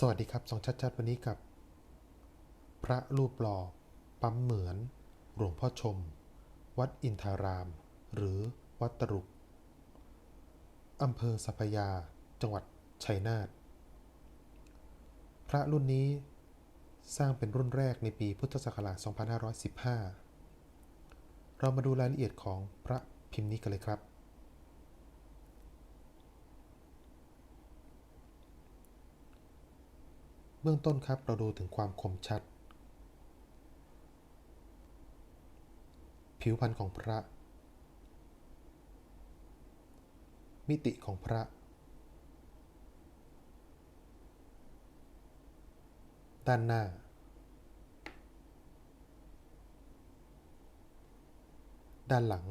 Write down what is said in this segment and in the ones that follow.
สวัสดีครับสองชัดชัดวันนี้กับ พระรูปหล่อ ปั๊มเหมือน หลวงพ่อชม วัดอินทาราม หรือวัดตรุกอำเภอสัพยา จังหวัดชัยนาทพระรุ่นนี้สร้างเป็นรุ่นแรกในปีพุทธศักราช 2515 เรามาดูรายละเอียดของพระพิมพ์นี้กันเลยครับ เบื้องต้นครับเราดูถึงความคมชัด ผิวพรรณของพระ มิติของพระ ด้านหน้า ด้านหลัง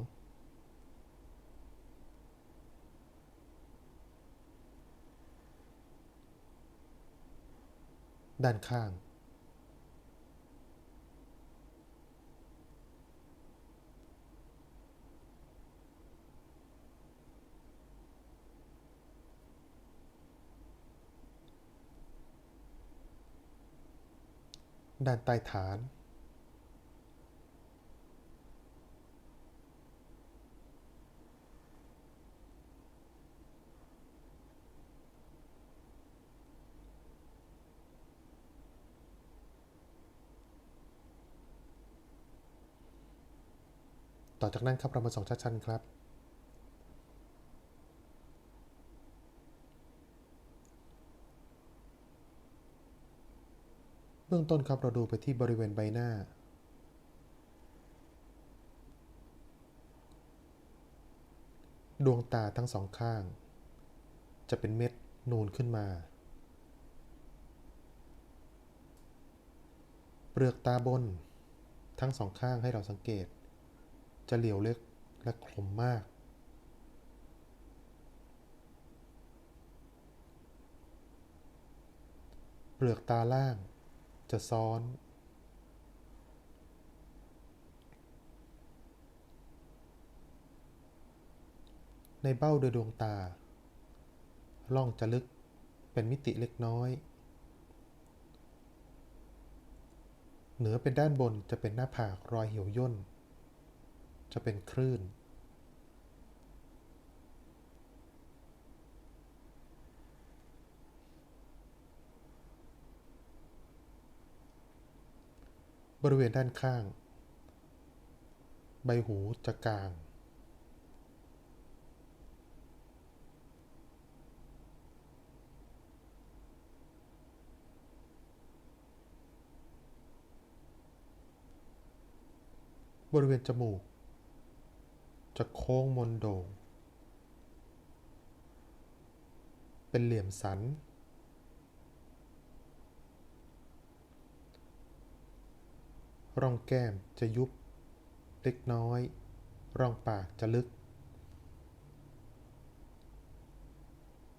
ด้านข้าง ด้านใต้ฐาน ต่อจากนั้นครับเรามาส่องชัดๆครับ เบื้องต้นครับเราดูไปที่บริเวณใบหน้า ดวงตาทั้งสองข้าง จะเป็นเม็ดนูนขึ้นมา เปลือกตาบน ทั้งสองข้างให้เราสังเกต จะเหลียวเล็กและคมมาก เปลือกตาล่างจะซ้อน ในเบ้าโดยดวงตา ล่องจะลึกเป็นมิติเล็กน้อย เหนือเป็นด้านบนจะเป็นหน้าผากรอยเหี่ยวย่น จะเป็นคลื่น บริเวณด้านข้าง ใบหูจะกลาง บริเวณจมูก จะโค้งมนโด่ง เป็นเหลี่ยมสัน ร่องแก้มจะยุบเล็กน้อย ร่องปากจะลึก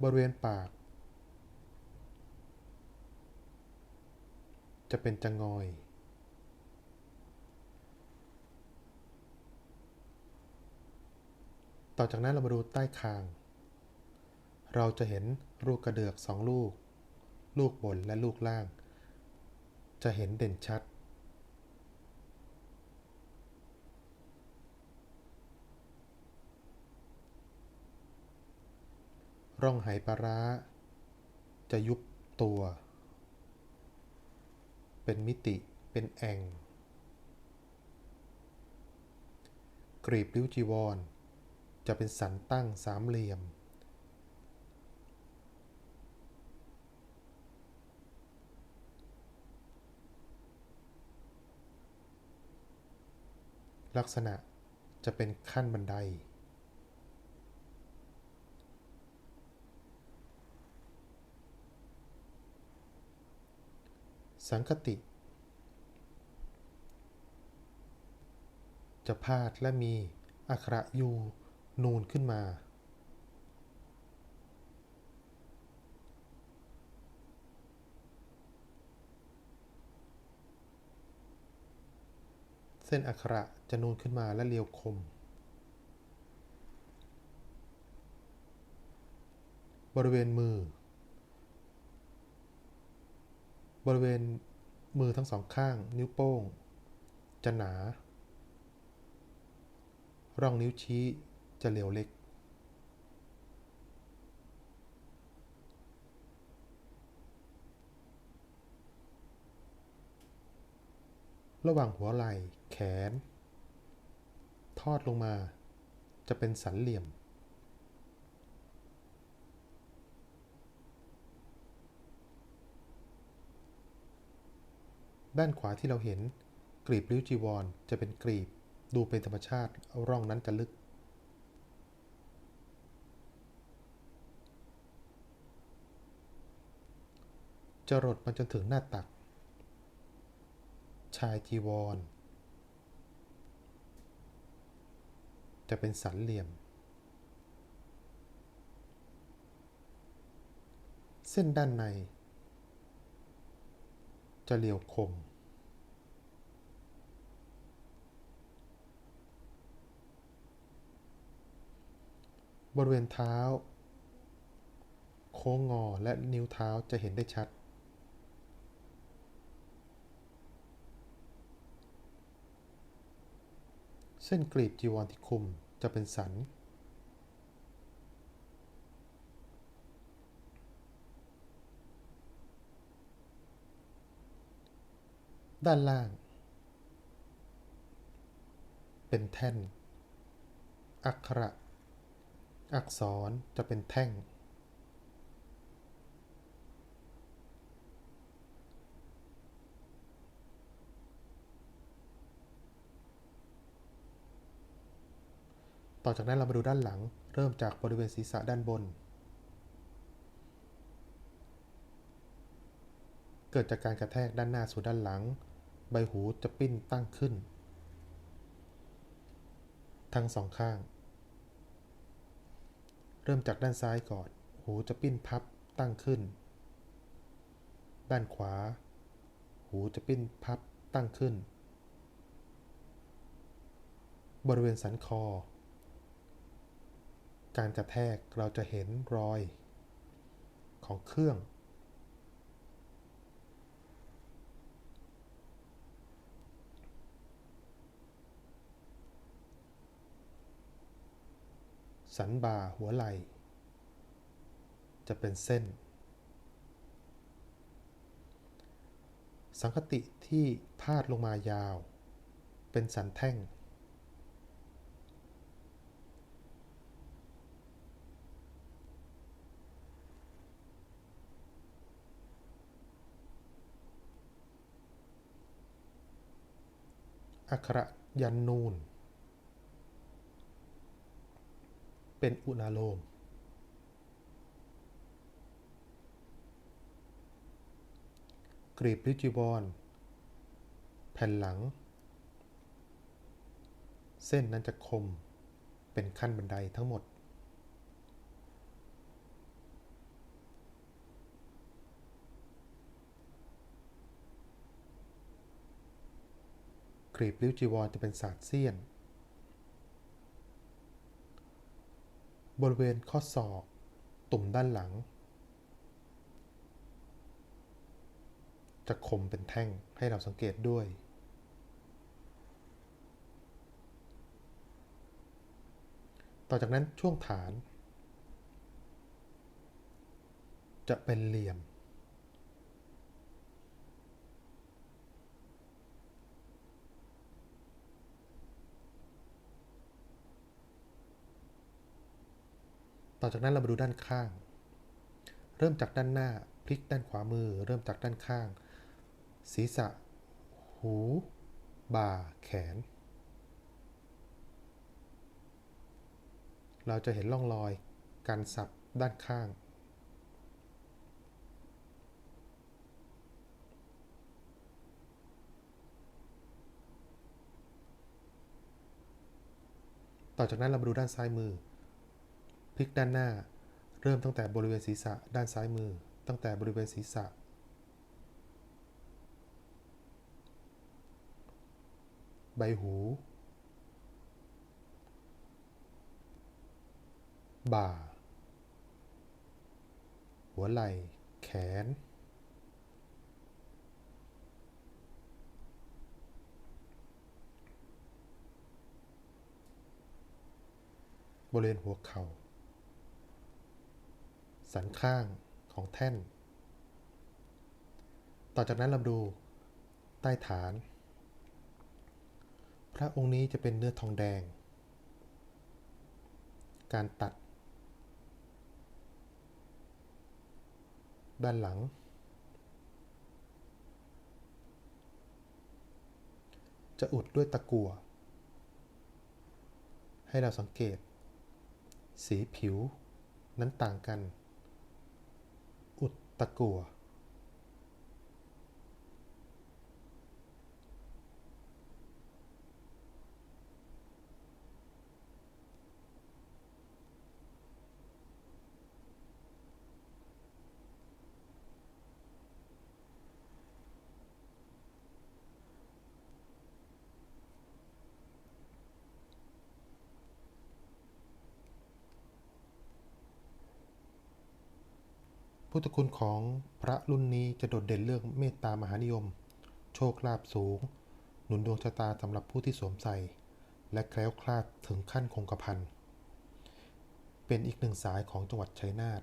บริเวณปาก จะเป็นจะงอย ต่อจากนั้นเรามาดูใต้คาง เราจะเห็นลูกกระเดือกสองลูก ลูกบนและลูกล่าง จะเห็นเด่นชัด ร่องไหปลาร้า จะยุบตัว เป็นมิติ เป็นแอ่งกรีบริ้วจีวร จะเป็นสันตั้งสามเหลี่ยม ลักษณะจะเป็นขั้นบันได สังคติ จะพาดและมีอักระยู นูนขึ้นมา เส้นอักขระจะนูนขึ้นมาและเรียวคม บริเวณมือ บริเวณมือทั้งสองข้าง นิ้วโป้ง จะหนา ร่องนิ้วชี้ จะเหลวเล็ก ระหว่างหัวไหล่ แขน ทอดลงมา จะเป็นสันเหลี่ยม ด้านขวาที่เราเห็นกรีบริ้วจีวรจะเป็นกรีบ ดูเป็นธรรมชาติร่องนั้นจะลึก จรดมาจนถึงหน้าตัก ชายจีวร จะเป็นสันเหลี่ยม เส้นด้านใน จะเรียวคม บริเวณเท้า โค้งงอและนิ้วเท้าจะเห็นได้ชัด เส้นกรีบจีวรที่คุมจะเป็นสัน ด้านล่าง เป็นแท่น อักขระ อักษรจะเป็นแท่ง ต่อจากนั้นเรามาดูด้านหลัง เริ่มจากบริเวณศีรษะด้านบน เกิดจากการกระแทกด้านหน้าสู่ด้านหลัง ใบหูจะปิ้นตั้งขึ้น ทั้งสองข้าง เริ่มจากด้านซ้ายก่อน หูจะปิ้นพับตั้งขึ้น ด้านขวา หูจะปิ้นพับตั้งขึ้น บริเวณสันคอ การกระแทกเราจะเห็นรอยของเครื่อง สันบ่าหัวไหล่จะเป็นเส้น สังคติที่พาดลงมายาว เป็นสันแท่ง อักขระยันนูน เป็นอุณาโลม กรีบริจิบอลแผ่นหลัง เส้นนั้นจะคมเป็นขั้นบันไดทั้งหมด กรีบริ้วจีวรจะเป็นศาสตร์เสี้ยน บริเวณข้อศอก ตุ่มด้านหลัง จะคมเป็นแท่งให้เราสังเกตด้วย ต่อจากนั้นช่วงฐาน จะเป็นเหลี่ยม ต่อจากนั้นเรามาดูด้านข้าง เริ่มจากด้านหน้าพลิกด้านขวามือ เริ่มจากด้านข้าง ศีรษะ หู บ่า แขน เราจะเห็นร่องรอยการสับด้านข้าง ต่อจากนั้นเรามาดูด้านซ้ายมือ พลิกด้านหน้า เริ่มตั้งแต่บริเวณศีรษะด้านซ้ายมือ ตั้งแต่บริเวณศีรษะ ใบหู บ่า หัวไหล่ แขน บริเวณหัวเขา่า สันข้างของแท่น ต่อจากนั้นเราดูใต้ฐาน พระองค์นี้จะเป็นเนื้อทองแดง การตัด ด้านหลัง จะอุดด้วยตะกั่ว ให้เราสังเกต สีผิวนั้นต่างกัน ตะกั่ว พุทธคุณของพระรุ่นนี้จะโดดเด่นเรื่องเมตตามหานิยม โชคลาภสูง หนุนดวงชะตาสำหรับผู้ที่สวมใส่ และแคล้วคลาดถึงขั้นคงกระพันเป็นอีกหนึ่งสายของจังหวัดชัยนาท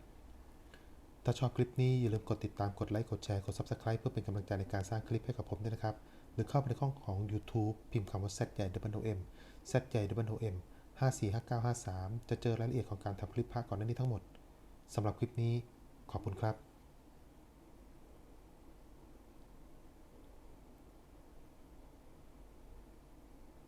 ถ้าชอบคลิปนี้อย่าลืมกดติดตามกดไลค์กดแชร์กด Subscribe เพื่อเป็นกำลังใจในการสร้างคลิปให้กับผมด้วยนะครับ หรือเข้าไปในช่องของ YouTube พิมพ์คำว่า Z ใหญ่ W M Z ใหญ่ W M 545953 จะเจอรายละเอียดของการทำคลิปภาคก่อนหน้านี้ทั้งหมดสำหรับคลิปนี้ ขอบคุณครับ